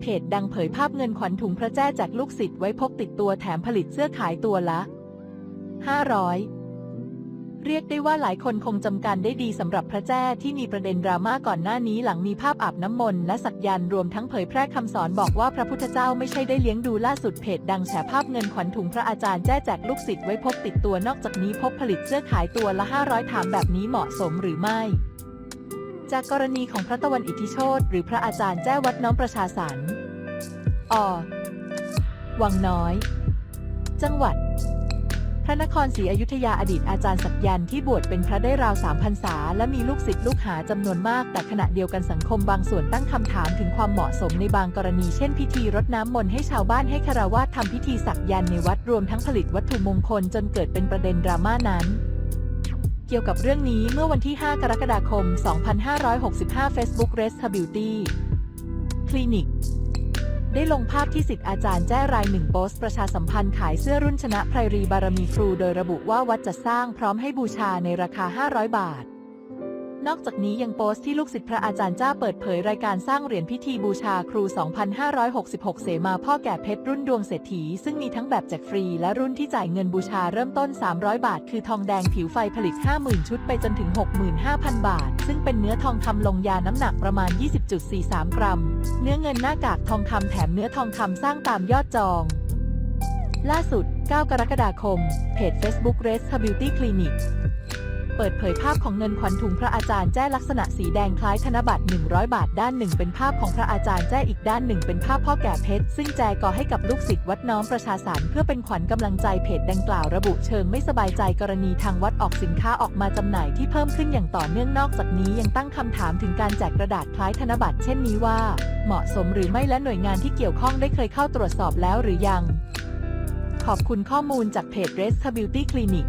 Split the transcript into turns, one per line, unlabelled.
เพจดังเผยภาพเงินขวัญถุงพระแจ้แจกลูกศิษย์ไว้พกติดตัวแถมผลิตเสื้อขายตัวละ 500 เรียกได้ว่าหลายคนคงจำกันได้ดีสำหรับพระแจ้ที่มีประเด็นดราม่าก่อนหน้านี้หลังมีภาพอาบน้ำมนต์และสักยันรวมทั้งเผยแพร่คำสอนบอกว่าพระพุทธเจ้าไม่ใช่ได้เลี้ยงดูล่าสุดเพจดังแฉภาพเงินขวัญถุงพระอาจารย์แจ้แจกลูกศิษย์ไว้พกติดตัวนอกจากนี้พบผลิตเสื้อขายตัวละ 500 ถามแบบนี้เหมาะสมหรือไม่ จากกรณีของพระตะวันอิทธิโชตหรือพระอาจารย์แจ้วัดน้อมประชาสรรค์อวังน้อย จังหวัด พระนครศรีอยุธยาอดีตอาจารย์สักยันที่บวชเป็นพระได้ราวสามพรรษา และมีลูกศิษย์ลูกหาจำนวนมาก แต่ขณะเดียวกันสังคมบางส่วนตั้งคำถามถึงความเหมาะสมในบางกรณี เช่นพิธีรดน้ำมนต์ให้ชาวบ้านให้คารวาสทำพิธีสักยันในวัดรวมทั้งผลิตวัตถุมงคลจนเกิดเป็นประเด็นดราม่านั้น เกี่ยวกับเรื่องนี้เมื่อวันที่ 5 กรกฎาคม 2565 Facebook Rest Beauty Clinic ได้ลงภาพที่สิทธิ์อาจารย์แจ้รายหนึ่งโพสต์ประชาสัมพันธ์ขายเสื้อรุ่นชนะไพรรีบารมีครูโดยระบุว่าวัดจะสร้างพร้อมให้บูชาในราคา 500 บาท นอกจากนี้ยังโพสต์ที่ลูกศิษย์พระอาจารย์จ้าเปิดเผยรายการสร้างเหรียญพิธีบูชาครู 2566 เสมาพ่อแก่เพชรรุ่นดวงเศรษฐี ซึ่งมีทั้งแบบแจกฟรีและรุ่นที่จ่ายเงินบูชาเริ่มต้น 300 บาท คือทองแดงผิวไฟผลิต 50,000 ชุดไปจนถึง 65,000 บาท ซึ่งเป็นเนื้อทองคำลงยาน้ำหนักประมาณ 20.43 กรัม เนื้อเงินหน้ากากทองคำแถมเนื้อทองคำสร้างตามยอดจองล่าสุด 9 กรกฎาคม เพจ Facebook Rest Beauty Clinic เปิดเผยภาพของเงินขวัญถุงพระอาจารย์แจ้ลักษณะสีแดงคล้ายธนบัตร 100 บาท ด้านหนึ่งเป็นภาพของพระอาจารย์แจ้อีกด้านหนึ่งเป็นภาพพ่อแก่เพชร ซึ่งแจก่อให้กับลูกศิษย์วัดน้อมประชาสรรเพื่อเป็นขวัญกำลังใจเพจดังกล่าวระบุเชิงไม่สบายใจกรณีทางวัดออกสินค้าออกมาจำหน่ายที่เพิ่มขึ้นอย่างต่อเนื่องนอกจากนี้ยังตั้งคำถามถึงการแจกกระดาษคล้ายธนบัตรเช่นนี้ว่า เหมาะสมหรือไม่และหน่วยงานที่เกี่ยวข้องได้เคยเข้าตรวจสอบแล้วหรือยัง ขอบคุณข้อมูลจากเพจ Rest Beauty Clinic